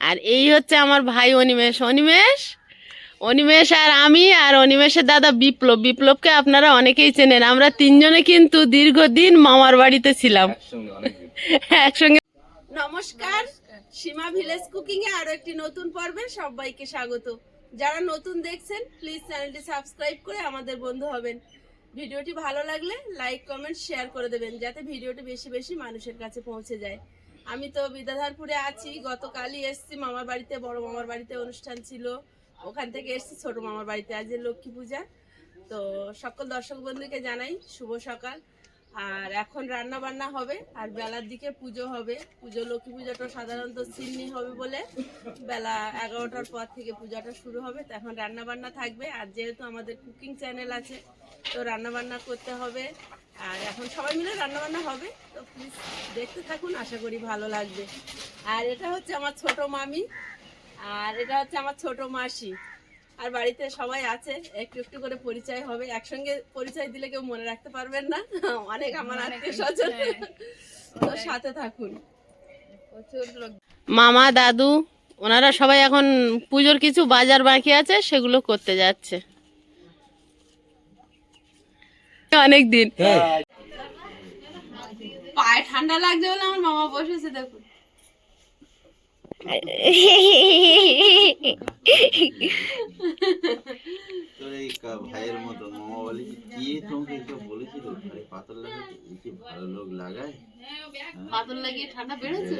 আর এই হচ্ছে আমার ভাই অনিমেষ। অনিমেষ? অনিমেষ আর আমি আর অনিমেষের দাদা বিপ্লব। বিপ্লবকে আপনারা অনেকেই চেনেন। আমরা তিনজনে কিন্তু দীর্ঘদিন মামার বাড়িতে ছিলাম। একসঙ্গে নমস্কার। সীমা ভিলেজ কুকিং এ আরও একটি নতুন পর্বে সবাইকে স্বাগত। যারা নতুন দেখছেন প্লিজ চ্যানেলটি সাবস্ক্রাইব করে আমাদের বন্ধু হবেন। ভিডিওটি ভালো লাগলে লাইক কমেন্ট শেয়ার করে দেবেন যাতে ভিডিওটি বেশি বেশি মানুষের কাছে পৌঁছে যায়। আমি তো বিদ্যাধারপুরে আছি, গতকালই এসেছি, মামার বাড়িতে, বড় মামার বাড়িতে অনুষ্ঠান ছিল। ওখান থেকে এসেছি, ছোট মামার বাড়িতে। আজ লক্ষ্মী পূজা। তো সকল দর্শক বন্ধুকে জানাই শুভ সকাল। আর এখন রান্না বান্না হবে, আর বেলার দিকে পুজো হবে। পুজো, লক্ষ্মী পুজোটা সাধারণত সিন্নি হবে বলে। বেলা এগারোটার পর থেকে পূজাটা শুরু হবে। তো এখন রান্না বান্না থাকবে। আর যেহেতু আমাদের কুকিং চ্যানেল আছে, তো রান্না বান্না করতে হবে। আর এখন সবাই মিলে রান্না বান্না হবে তো প্লিজ দেখতে থাকুন আশা করি ভালো লাগবে। আর এটা হচ্ছে আমার ছোট মামি আর এটা হচ্ছে আমার ছোট মাসি। আর বাড়িতে সবাই আছে একটু একটু করে পরিচয় হবে একসঙ্গে পরিচয় দিলে কেউ মনে রাখতে পারবেন না অনেক আমার আত্মীয় স্বজন। তো সাথে থাকুন। মামা দাদু ওনারা সবাই এখন পুজোর কিছু বাজার বাকি আছে সেগুলো করতে যাচ্ছে। অনেক দিন পায়ে ঠান্ডা লাগছে বলে আমার মামা বসেছে দেখুন। তোর এই কা- ভাইয়ের মতো মামা বলে কি তোমাকে এসব বলেছিল? আরে পাতর লাগাতে কি ভালো লোক লাগায় পাতল লাগিয়ে ঠান্ডা বেড়েছে?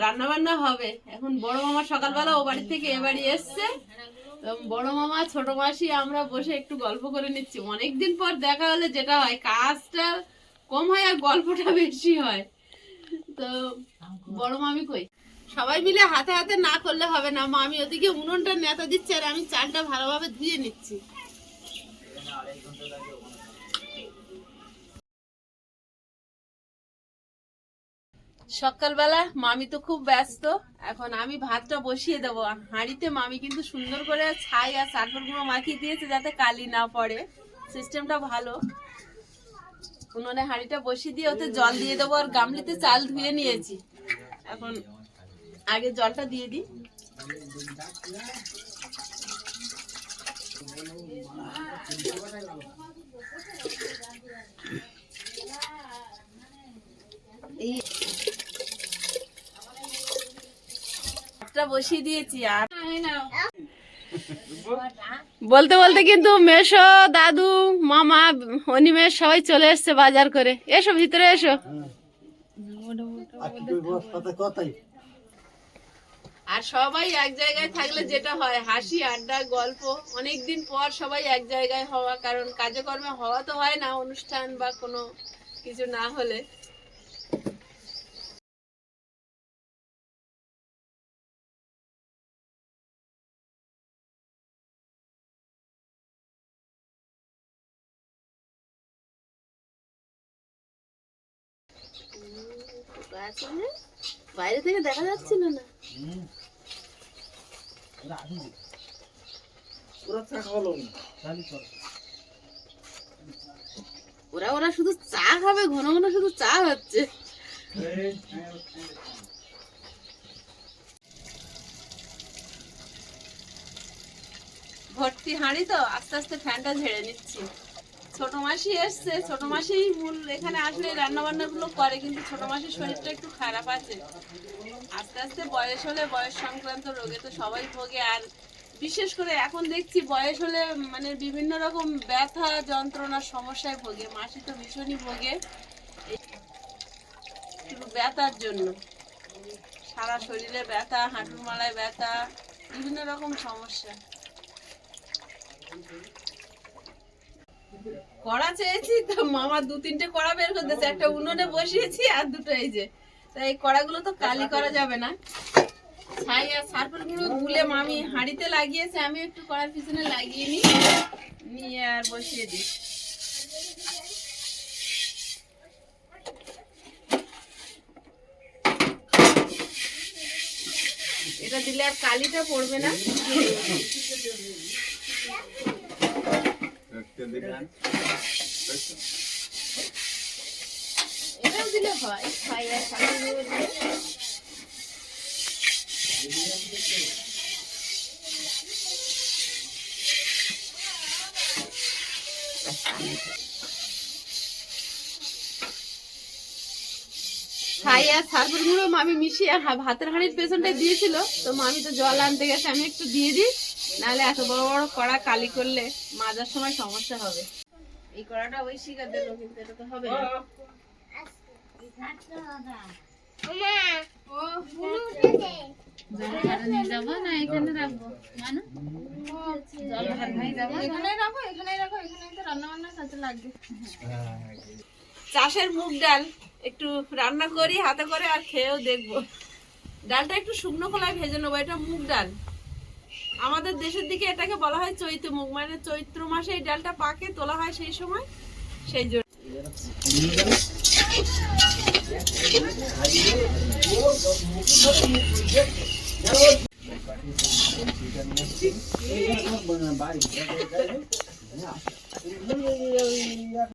রান্না বান্না হবে। এখন বড় মামা সকালবেলা ও বাড়ি থেকে এ বাড়ি এসছে। বড় মামা, ছোট মাসি, আমরা বসে একটু গল্প করে নিচ্ছি। অনেকদিন পর দেখা হলে যেটা হয়, কাজটা কম হয় আর গল্পটা বেশি হয়। তো বড় মামি কই? সবাই মিলে হাতে হাতে না করলে হবে না। মামি ওদিকে উনুনটা নেতা দিচ্ছে আর আমি চালটা ভালোভাবে ধুয়ে নিচ্ছি। সকালবেলা মামি তো খুব ব্যস্ত। এখন আমি ভাতটা বসিয়ে দেবো। হাঁড়িতে মামি কিন্তু সুন্দর করে ছাই আর সার্ফের গুঁড়ো মাখিয়ে দিয়েছে যাতে কালি না পড়ে। সিস্টেমটা ভালো। উনুনে হাঁড়িটা বসিয়ে দিয়ে ওতে জল দিয়ে দেবো আর গামলিতে চাল ধুয়ে নিয়েছি। এখন আগে জলটা দিয়ে দিই। এই ভাতটা বসিয়ে দিয়েছি আর। বলতে বলতে কিন্তু মেশো দাদু মামা অনিমেষ সবাই চলে এসছে বাজার করে। এসো ভিতরে এসো। আর সবাই এক জায়গায় থাকলে যেটা হয় হাসি আড্ডা গল্প। অনেকদিন পর সবাই এক জায়গায় হওয়া কারণ কাজকর্মে হওয়া তো হয় না অনুষ্ঠান বা কোনো কিছু না হলে। বাইরে থেকে দেখা যাচ্ছিল না ওরা ওরা শুধু চা খাবে, ঘন ঘন শুধু চা হচ্ছে ভর্তি হাঁড়ি তো আস্তে আস্তে ফ্যানটা ঝেড়ে নিচ্ছি। ছোট মাসি এসছে, ছোট মাসি মূল এখানে আসলে রান্না বান্না গুলো করে, কিন্তু ছোট মাসির শরীরটা একটু খারাপ আছে। আস্তে আস্তে বয়স হলে বয়স সংক্রান্ত রোগে তো সবাই ভোগে, আর বিশেষ করে এখন দেখছি বয়স হলে মানে বিভিন্ন রকম ব্যথা যন্ত্রণার সমস্যায় ভোগে, মাসি তো ভীষণই ভোগে। ব্যথার জন্য। সারা শরীরে ব্যথা, হাঁটুর মালায় ব্যথা, বিভিন্ন রকম সমস্যা। কড়া চেয়েছি, তো মামা দু তিনটে কড়া বের করতেছে একটা উনুনে বসিয়েছি আর দুটো এই যে। তাই এই কড়াগুলো তো কালি করা যাবে না। ছাই আর সার্ফেল গুঁড়ো গুলে মামি হাঁড়িতে লাগিয়েছে, আমি একটু কড়ার পিছনে লাগিয়ে নিই। নিয়ে আর বসিয়ে দিই। এটা দিলে আর কালিটা পড়বে না। আমি গুঁড়ো মামি মিশিয়ে ভাতের হাঁড়ির পেছনটা দিয়েছিল। তো মামি তো জল আনতে গেছে, আমি একটু দিয়ে দিই। নাহলে এত বড় বড় কড়া কালি করলে মাজার সময় সমস্যা হবে। এই কড়াটা ওই শিকার দিল কিন্তু এটা তো হবে না। চাষের মুগ ডাল একটু রান্না করি হাতে করে আর খেয়েও দেখব। ডালটা একটু শুকনো খোলায় ভেজে নেব এটা মুগ ডাল। আমাদের দেশের দিকে এটাকে বলা হয় চৈত্র মুগ মানে চৈত্র মাসে এই ডালটা পাকে, তোলা হয় সেই সময়। সেই জন্য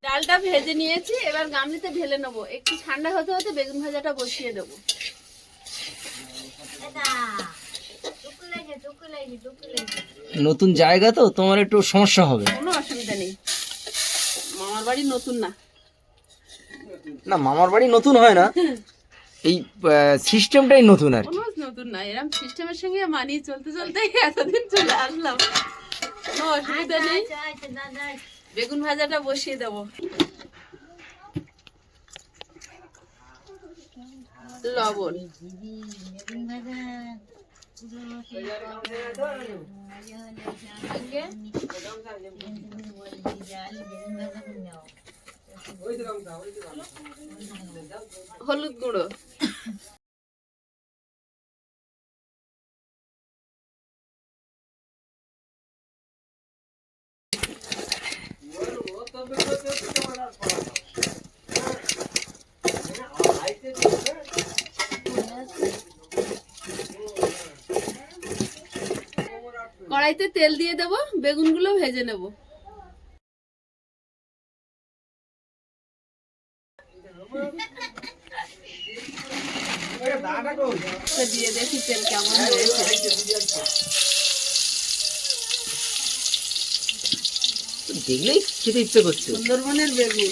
ডালটা ভেজে নিয়েছি, এবার গামলিতে ঢেলে নেব। একটু ঠান্ডা হতে হতে বেগুন ভাজাটা বসিয়ে দেবো। নতুন জায়গা তো তোমার একটু সমস্যা হবে। কোনো অসুবিধা নেই। মামার বাড়ি নতুন না। না মামার বাড়ি নতুন হয় না। এই সিস্টেমটাই নতুন আর কি। নতুন না এরকম সিস্টেমের সঙ্গে মানিয়ে চলতে চলতে এতদিন চলে আসলাম। কোনো অসুবিধা নেই। বেগুন ভাজাটা বসিয়ে দেবো। লবণ। হলুদ গুঁড়ো। কড়াইতে তেল দিয়ে দেবো বেগুনগুলো ভেজে নেব। দিয়ে দেখি তেল কেমন হয়েছে। দেখলেই খেতে ইচ্ছে করছে। সুন্দরবনের বেগুন।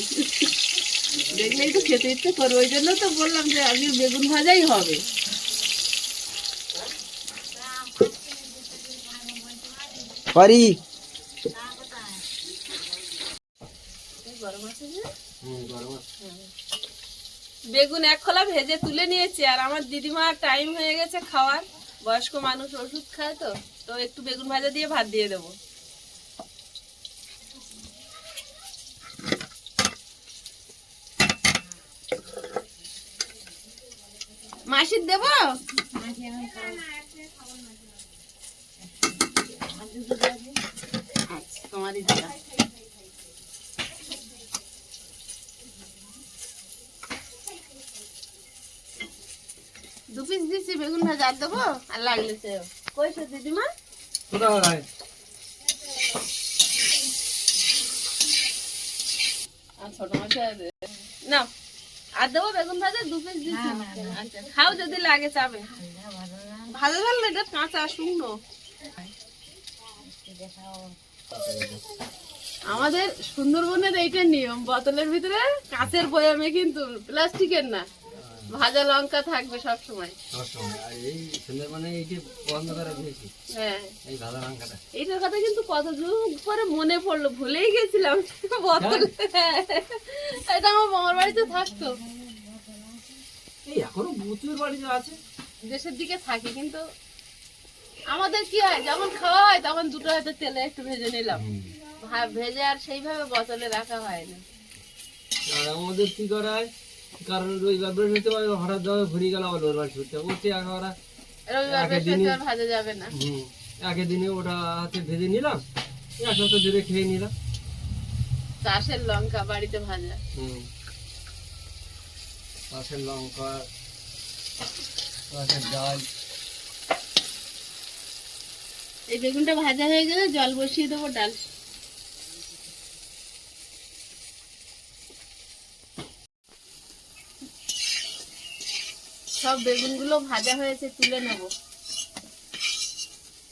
দেখলেই তো খেতে ইচ্ছে করবে ওই জন্য তো বললাম যে আজকে বেগুন ভাজাই হবে। পারি বেগুন এক খোলা ভেজে তুলে নিয়েছি, আর আমার দিদিমার টাইম হয়ে গেছে খাওয়ার। বয়স্ক মানুষ ওষুধ খায় তো তো একটু বেগুন ভাজা দিয়ে ভাত দিয়ে দেবো। মাসির দেব? আচ্ছা তোমারই দিলাম দু পিস দিচ্ছি বেগুন ভাজা আর দেবো আর লাগলে সে কইছো দিদিমা আর ছোট মাছ আর না আর দেবো বেগুন ভাজা দু পিস দিচ্ছি। আচ্ছা খাও যদি লাগে চাবে। ভালো ভালো এটা কাঁচা শুকনো। আমাদের সুন্দরবনের এইটা নিয়ম বোতলের ভিতরে কাঁচের বয়ামে কিন্তু প্লাস্টিকের না ভাজা লঙ্কা থাকবে সব সময়। এই সুন্দরবনে এই যে বন্ধ করে দিয়েছি হ্যাঁ। এই ভালো লঙ্কাটা। এইটার কথা কিন্তু কত যুগ পরে মনে পড়ল ভুলেই গেছিলাম বোতল। হ্যাঁ। এটা আমার মামার বাড়িতে থাকতো। এই এখনও প্রচুর বাড়িতে আছে। দেশের দিকে থাকি কিন্তু আমাদের কি হয় যখন খাওয়া হয় তখন দুটো হয়তো তেলে একটু ভেজে নিলাম। ভেজে আর সেইভাবে বোতলে রাখা হয় না। আর আমাদের কি করা হয়? কারণ রবিবার বৃহস্পতিবার হঠাৎ যাবে ঘুরে গেল আবার ওর বাড়ি ছুটতে ওতে আমরা রবিবার আগের দিনই- বৃহস্পতিবার ভাজা যাবে না। হুম আগের দিনে ওটা হাতে ভেজে নিলাম। এক সপ্তাহ ধরে খেয়ে নিলাম। চাষের লঙ্কা বাড়িতে ভাজা। হুম। পাশের লঙ্কা পাশের ডাল। এই বেগুনটা ভাজা হয়ে গেলে জল বসিয়ে দেবো ডাল। সব বেগুনগুলো ভাজা হয়েছে, তুলে নেব।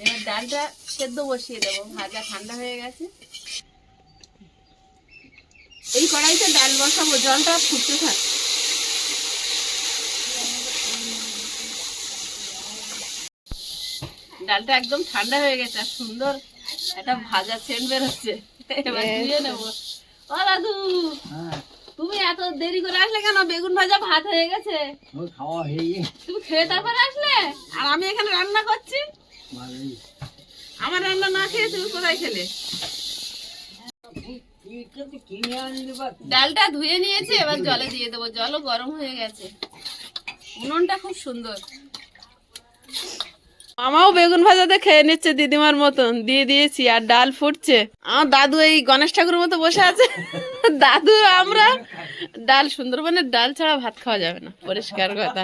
এবার ডালটা সেদ্ধ বসিয়ে দেবো, ভাজা ঠান্ডা হয়ে গেছে। এই কড়াইতে ডাল বসাবো, জলটা ফুটতে থাক। ডালটা একদম ঠান্ডা হয়ে গেছে আর সুন্দর একটা ভাজা সেন্ট বেরোচ্ছে। এবার ধুয়ে নেব। ও দাদু তুমি এত দেরি করে আসলে কেন? বেগুন ভাজা ভাত হয়ে গেছে। খাওয়া হয়ে তুমি খেয়ে তারপরে আসলে? আর আমি এখানে রান্না করছি? আমার রান্না না খেয়ে তুমি কোথায় খেলে? ডালটা ধুয়ে নিয়েছি এবার জলে দিয়ে দেবো। জলও গরম হয়ে গেছে। উনুনটা খুব সুন্দর। মামাও বেগুন ভাজাতে খেয়ে নিচ্ছে দিদিমার মতন। দিয়ে দিয়েছি, আর ডাল ফুটছে। আমার দাদু এই গণেশ ঠাকুর মতো বসে আছে। দাদু, আমরা ডাল, সুন্দরবনের ডাল ছাড়া ভাত খাওয়া যাবে না। পরিষ্কার কথা।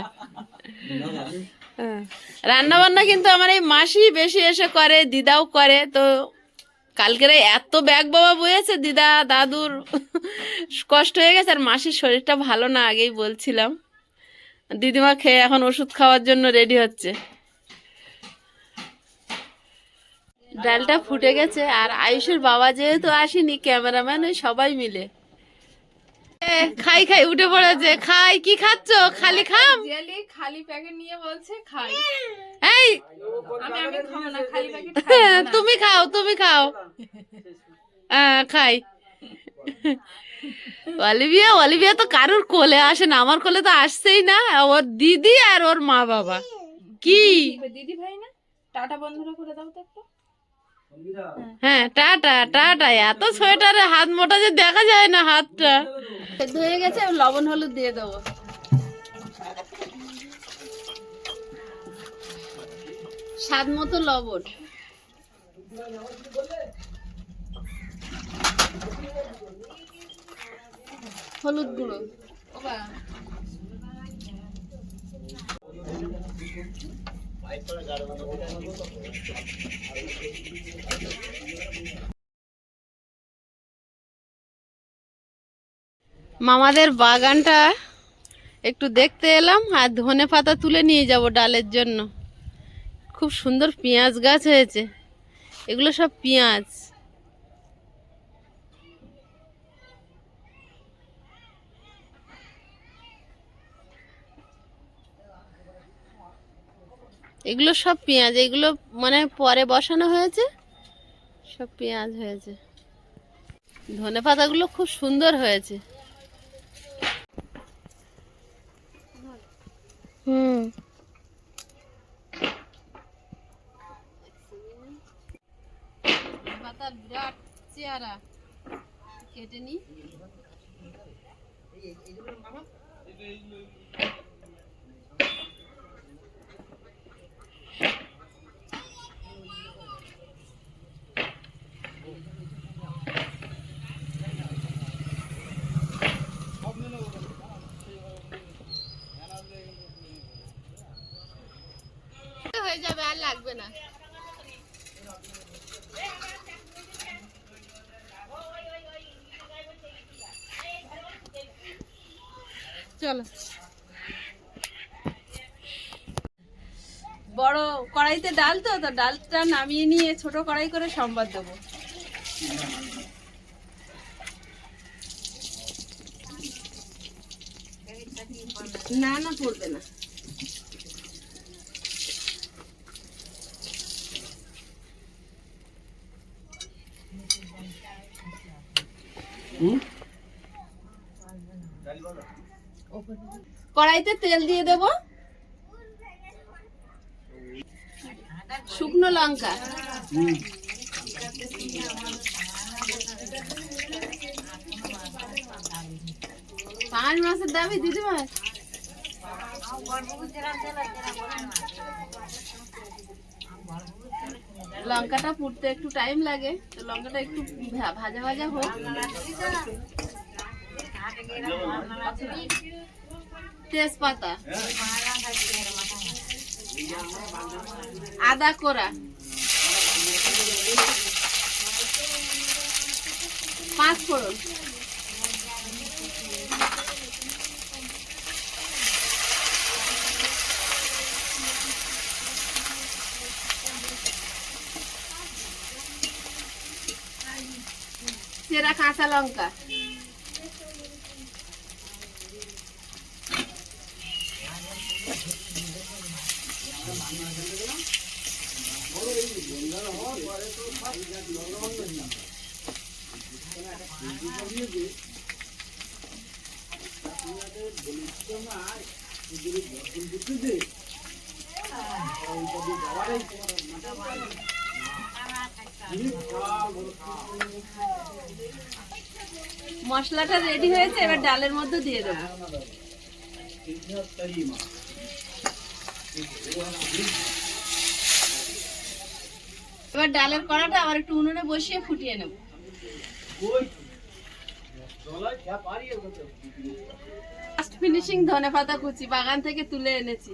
রান্না বান্না কিন্তু আমার এই মাসি বেশি এসে করে, দিদাও করে। তো কালকের এত ব্যাগ বাবা বয়েছে দিদা, দাদুর কষ্ট হয়ে গেছে, আর মাসির শরীরটা ভালো না আগেই বলছিলাম। দিদিমা খেয়ে এখন ওষুধ খাওয়ার জন্য রেডি হচ্ছে। ডালটা ফুটে গেছে আর আয়ুষের বাবা যেহেতু আসেনি ক্যামেরাম্যান ওই সবাই মিলে। খাই খাই উঠে পড়েছে। খাই কি খাচ্ছ? খালি খাম? খালি প্যাকেট নিয়ে বলছে খাই। এই! আমি আমি খাব না খালি প্যাকেট তুমি খাও তুমি খাও। হ্যাঁ খাই। অলিভিয়া অলিভিয়া তো কারুর কোলে আসে না। আমার কোলে তো আসছেই না। ওর দিদি আর ওর মা বাবা। কি? দিদি ভাই না? টাটা বন্ধুরা করে দাও তো একটু। হ্যাঁ টাটা টাটা। এত সোয়েটারে হাত মোটা যে দেখা যায় না হাতটা। হয়ে গেছে লবণ হলুদ দিয়ে দেবো। স্বাদ মতো লবণ। হলুদ গুঁড়ো। ওবা। মামাদের বাগানটা একটু দেখতে এলাম আর ধনে পাতা তুলে নিয়ে যাব ডালের জন্য। খুব সুন্দর পেঁয়াজ গাছ হয়েছে। এগুলো সব পেঁয়াজ। এগুলো সব পেঁয়াজ এগুলো মানে পরে বসানো হয়েছে সব পেঁয়াজ হয়েছে। ধনে পাতাগুলো খুব সুন্দর হয়েছে। হুম। পাতা বিরাট চেয়ারা কেটে নি হয়ে যাবে আর লাগবে না। চলো। বড় কড়াইতে ডাল তো তো ডালটা নামিয়ে নিয়ে ছোট কড়াই করে সম্বাদ দেবো। না না পড়বে না। কড়াইতে তেল দিয়ে দেব। শুকনো লঙ্কা। পাঁচ মাসের দাবি দিদি ভাই লঙ্কাটা পুড়তে একটু টাইম লাগে, তো লঙ্কাটা একটু ভাজা ভাজা হোক। তেজপাতা। আদা কোরা। পাঁচ ফোড়ন। চেরা কাঁচা লঙ্কা। মশলাটা রেডি হয়েছে এবার ডালের মধ্যে দিয়ে দেবো এবার ডালের কড়াটা আবার একটু উনুনে বসিয়ে ফুটিয়ে নেব। ফার্স্ট ফিনিশিং ধনে পাতা কুচি বাগান থেকে তুলে এনেছি।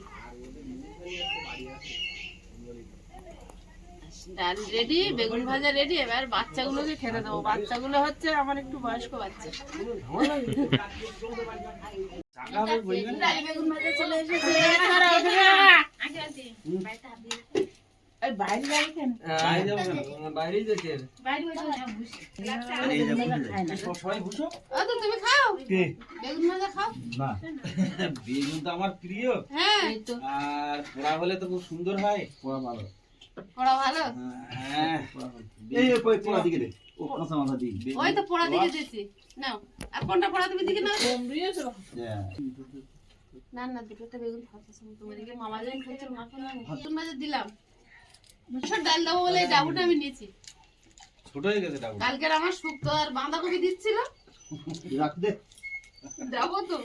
ডাল রেডি বেগুন ভাজা রেডি এবার বাচ্চাগুলোকে খেতে দেবো। বাচ্চাগুলো হচ্ছে আমার একটু বয়স্ক বাচ্চা। ডাল বেগুন ভাজা চলে এসেছে। বেগুন না। তো আমার প্রিয়। হ্যাঁ। আর পোড়া হলে তো খুব সুন্দর হয়। পোড়া ভালো। পড়া ভালো? হ্যাঁ এই পোড়া দিকে দে। ও কাঁচা মাথা দিই। ওই তো পড়া দিকে দিয়েছি। নাও। আর কোনটা পড়া তুমি দিকে নাও? হ্যাঁ। না না দুটোতে বেগুন মামা দিলাম। মুসুর ডাল দেবো বলে ডাবুটা আমি নিয়েছি। ছোট হয়ে গেছে ডাবু কালকের আমার শুক্তো আর বাঁধাকপি দিচ্ছিল। রাখ দে। যাব তো।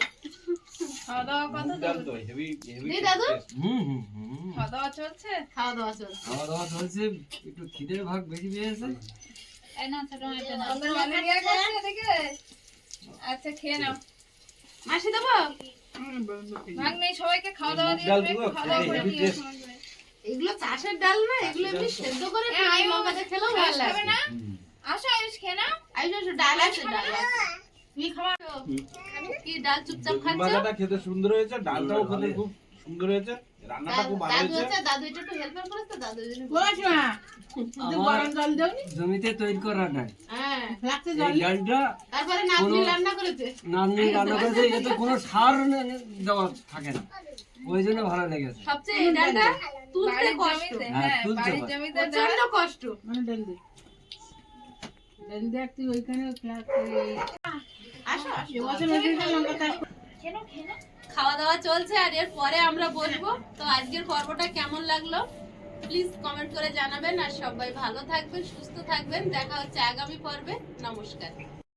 খাওয়া দাওয়া কথা তো হেভি হেভি দাদু? হুম হুম হুম। খাওয়া দাওয়া চলছে? খাওয়া দাওয়া চলছে। খাওয়া দাওয়া চলছে একটু খিদের ভাগ বেশি পেয়েছে। এই না ছোট মেয়েটা না ম্যালেরিয়া করছে এদিকে। আচ্ছা খেয়ে নাও। মাসি দেবো? ভাগ নেই সবাইকে খাওয়া দাওয়া দিয়ে? খাওয়া দাওয়া করে টেস্ট এগুলো চাষের ডাল না এগুলো এমনি সেদ্ধ করে খেলেও ভালো খাবে লাগে। না আসো আয়ুষ খেয়ে নাও। আইসো আইসো ডাল আছে ডাল তুমি খাওয়া কি? ডাল চুপচাপ খাচ্ছ? ভাজাটা খেতে সুন্দর হয়েছে ডালটাও খেতে খুব সুন্দর হয়েছে রান্নাটা খুব ভালো হয়েছে। দাদু এটা একটু হেল্প করেছে দাদু এই জন্য আমার জমিতে তৈরি করা ডাল এই ডালটা তারপরে নাতনি রান্না করেছে। নাতনি রান্না করেছে এতে কোনো সার দেওয়া থাকে না। ওই জন্য ভালো লেগেছে। সবচেয়ে এই ডালটা তুলতে বাড়ির কষ্ট। জমিতে। তুলতে বাড়ির। জমিতে প্রচণ্ড কষ্ট। আসো খাওয়া দাওয়া চলছে আর এর পরে আমরা বসবো। তো আজকের পর্বটা কেমন লাগল? প্লিজ কমেন্ট করে জানাবেন আর সবাই ভালো থাকবেন, সুস্থ থাকবেন। দেখা হচ্ছে আগামী পর্বে। নমস্কার।